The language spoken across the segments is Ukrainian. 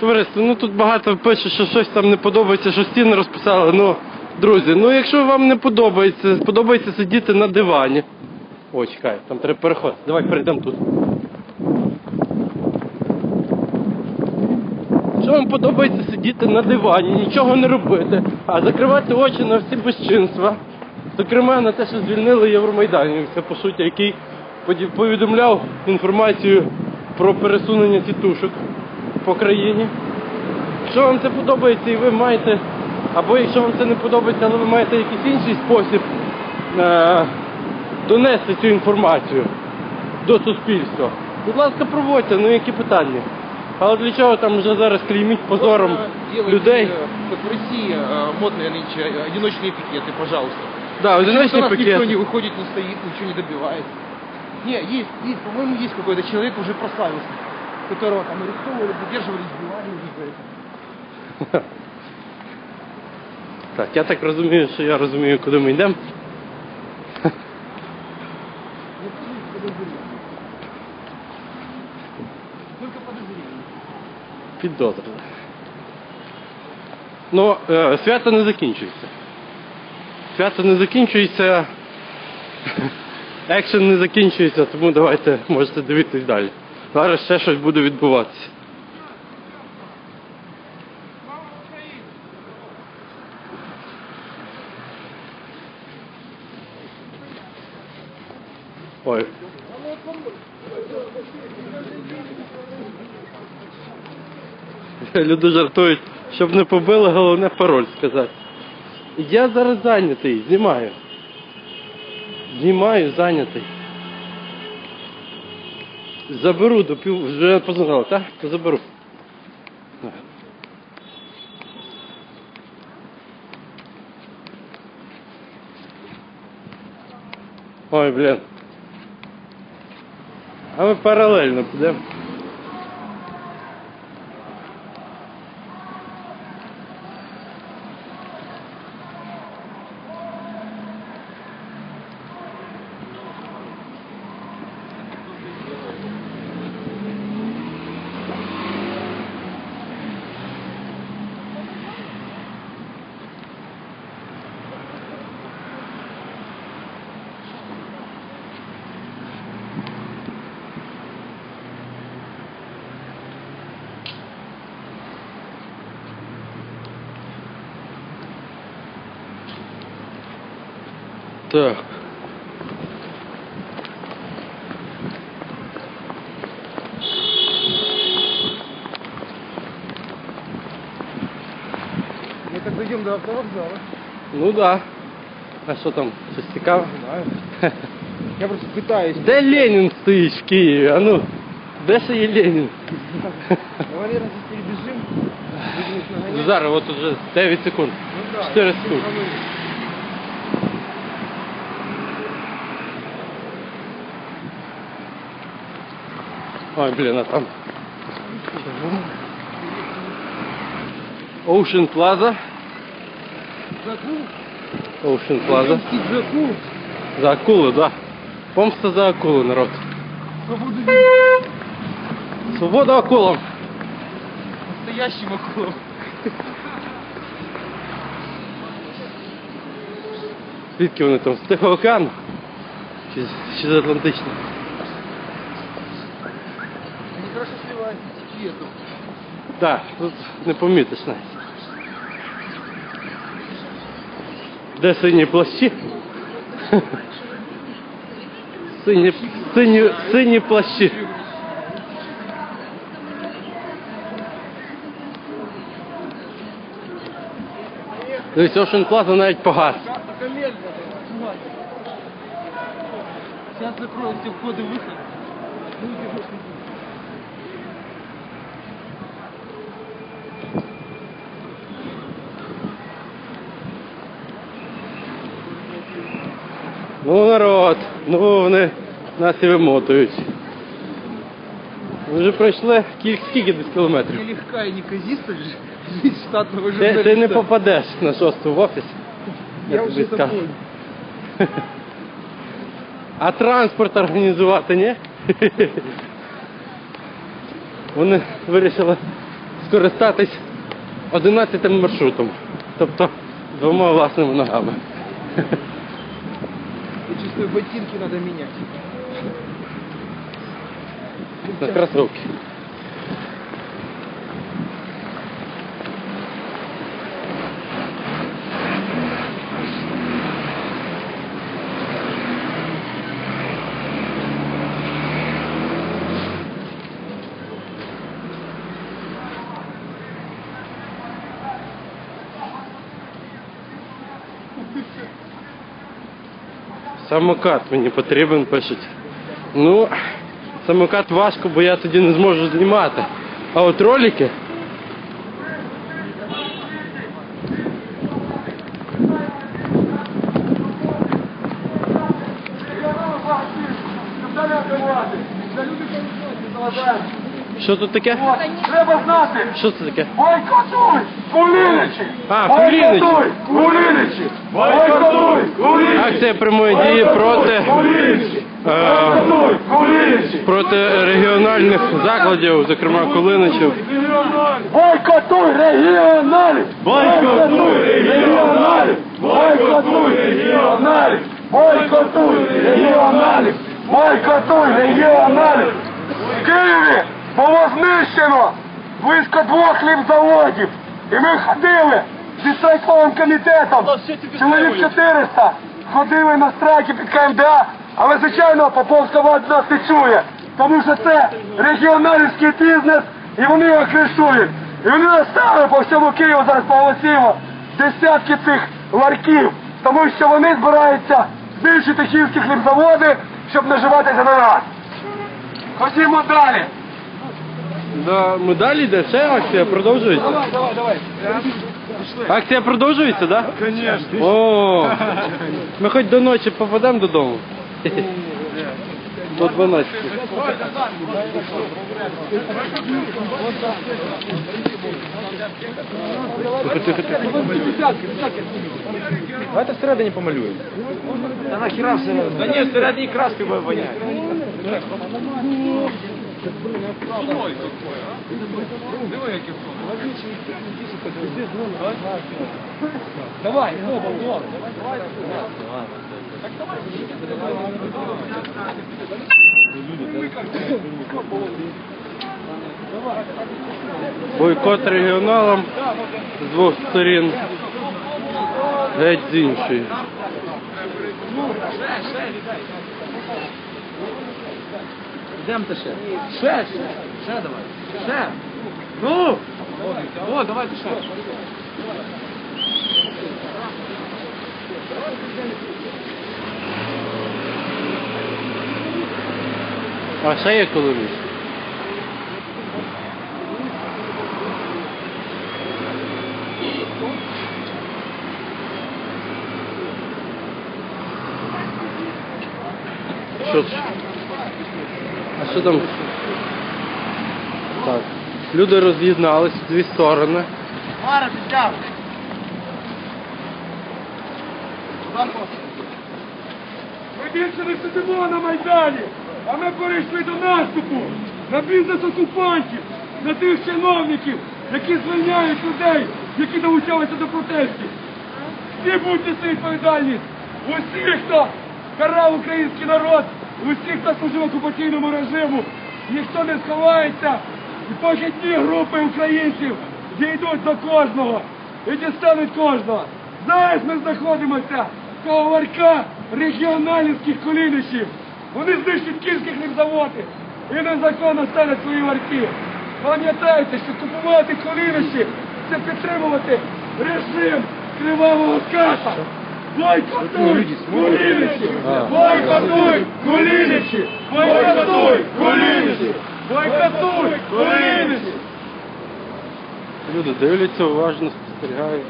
Товариство, ну тут багато пише, що щось там не подобається, що стіни розписали. Ну, друзі, ну якщо вам не подобається, подобається сидіти на дивані. Ой, чекай, там треба переход. Давай перейдемо тут. Що вам подобається сидіти на дивані, нічого не робити, а закривати очі на всі безчинства. Зокрема, на те, що звільнили Євромайданівця, по суті, який повідомляв інформацію про пересунення тітушок по країні. Якщо вам це подобається і ви маєте, або якщо вам це не подобається, але ви маєте якийсь інший спосіб е, донести цю інформацію до суспільства, будь ласка, проводьте, ну які питання. Але для чого там вже зараз клейміть позором Можно делать, людей? э, Вот в России э, модные нынче э, одиночные пикеты, пожалуйста. Да, одиночні Почему-то у нас никто пакети. не выходит, не стоит, ничего не добивается. Не, есть, есть, по-моему, есть какой-то человек уже прославился, которого там арестовывали, задерживали, избивали уже за это. Так, я так розумію, що я розумію, куди ми йдемо. Ну, подозрение. Только подозрение. Підозра. Ну, е, свято не закінчується. Свято не закінчується. Екшен не закінчується, тому давайте можете дивитись далі. Зараз ще щось буде відбуватися. Ой. Люди жартують, щоб не побили, головне пароль сказати. Я зараз зайнятий, знімаю. Знімаю, зайнятий. Заберу до пів. Вже позвонила, так? То заберу. Ой, блін. А ми паралельно підемо. Так. Мы так дойдем до автовокзала. Ну да. А що там? Щось цікаве? Знаю. Я просто пытаюсь. Де Ленін стоїть в Києві? А ну, де ще є Ленін? Давай, наверное, сейчас перебежим. Будем их нагонять. Зараз от уже 9 секунд. Ну да. 4 секунди. Ой, блін, а там. Ocean Plaza. Закул. Ocean Plaza. Мстить закул. За акулу, да. Помста за акулу, народ. Свободу Свобода акулам. настоящим акулам. Звідки вони там? З Тихого океану? Чи, з- чи з Атлантичного? Так, тут не помітиш навіть. Де сині плащі? Сині, сині, сині плащі. Дивись, Ocean Plaza навіть погас. Сейчас закроют все входы Ну, народ, ну вони нас і вимотують. Ми вже пройшли кілька скільки десь кілометрів. Нелегка и неказиста же жизнь штатного Ти, ти не попадеш на шосту в офіс. Я, я тобі скажу. А транспорт організувати, ні? Вони вирішили скористатись 11 маршрутом, тобто двома власними ногами. Чувствую, ботинки надо менять. На кросовки. Самокат мені потрібен, пишуть. Ну, самокат важко, бо я тоді не зможу знімати. А от ролики. Що тут таке? Треба знати, Що це таке? бойкотуй, Куліничі! А, Куліничі. Бойкотуй, Куліничі! Акція прямої дії проти, е, проти регіональних закладів, зокрема Кулиничів. Бойкотуй регіоналів! Бойкотуй регіоналів! Бойкотуй регіоналів! Бойкотуй регіоналів! Бойкотуй регіоналів! В Києві було знищено близько двох хлібзаводів. І ми ходили зі страйковим комітетом. Чоловік 400 ходили на страйки під КМДА, але звичайно Поповська влада нас не чує, тому що це регіоналівський бізнес і вони його кришують. І вони наставили по всьому Києву зараз поголосіло десятки цих ларків, тому що вони збираються збільшити київські хлібзаводи, щоб наживатися на нас. Ходімо далі. Да, ми далі йде, ще акція продовжується. Давай, давай, давай. Акція продовжується, так? Да? Звісно. О, ми хоч до ночі попадемо додому. До 12. Тихо, тихо, тихо. Давайте всередині помалюємо. Та нахіра всередині? Та ні, всередині краски Давай, оба, оба. Бойкот регіоналам з двох сторін. Геть з іншої. Йдемте ще. Ще, ще. Ще давай. Ще. Ну! О, давайте ще. А ще є колись. Що це? Що там? Так. Люди роз'єднались в дві сторони. Мара, підтягуй. Ми більше не сидимо на Майдані, а ми перейшли до наступу на бізнес-окупантів, на тих чиновників, які звільняють людей, які долучалися до протестів. Всі будьте відповідальність. Усі, хто карав український народ, усі, хто служив окупаційному режиму, ніхто не сховається. І похідні групи українців дійдуть до кожного і дістануть кожного. Зараз ми знаходимося коло ларька регіоналівських колінищів. Вони знищать київські хлібзаводи і незаконно ставлять свої ларьки. Пам'ятайте, що купувати колінищі – це підтримувати режим кривавого каша. Бойкотуй куліничі! Бойкотуй куліничі! Бойкотуй куліничі! Бойкотуй куліничі! Люди дивляться, уважно спостерігають.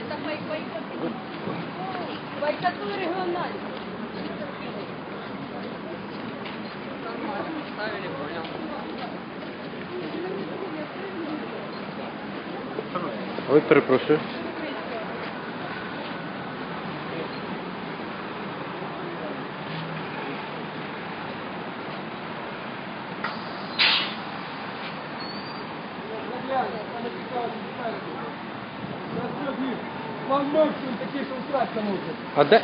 Это бой- бойкот. Бойкотуй Ой, перепрошую. А де?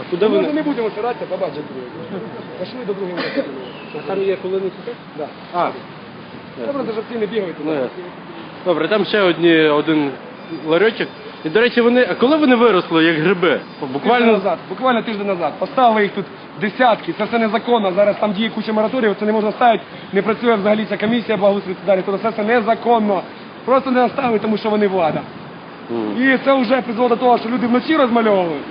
А куди Ми не будемо втиратися, побачимо друге. Пішли до другого А там є хвилини сюди? Так. А, Добре, що всі не бігають. Добре, там ще одні, один ларьочок. І, до речі, вони. А коли вони виросли, як гриби? Буквально Буквально назад, буквально тиждень назад. Поставили їх тут десятки, це все незаконно. Зараз там діє куча мораторіїв, це не можна ставити, не працює взагалі ця комісія благоустрою і так далі. Тобто це все незаконно. Просто не наставили, тому що вони влада. І це вже призвело до того, що люди вночі розмальовують.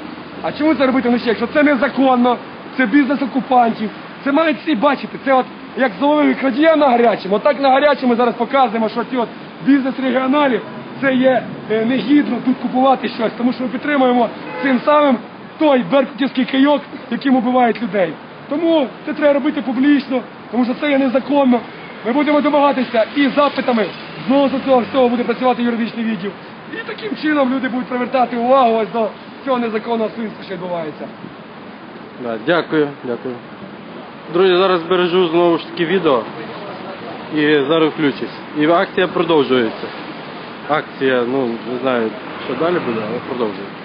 А чому це робити вночі? Якщо це незаконно, це бізнес окупантів, це мають всі бачити. Це от як зловили крадія на гарячому, отак на гарячому зараз показуємо, що ті от бізнес регіоналів це є е, негідно тут купувати щось, тому що ми підтримуємо цим самим той беркутівський кийок, яким убивають людей. Тому це треба робити публічно, тому що це є незаконно. Ми будемо домагатися і запитами. Знову з цього всього буде працювати юридичний відділ. І таким чином люди будуть привертати увагу ось до цього незаконного свинства, що відбувається. Да, дякую, дякую. Друзі, зараз бережу знову ж таки відео і зараз включусь. І акція продовжується. Акція, ну не знаю, що далі буде, але продовжується.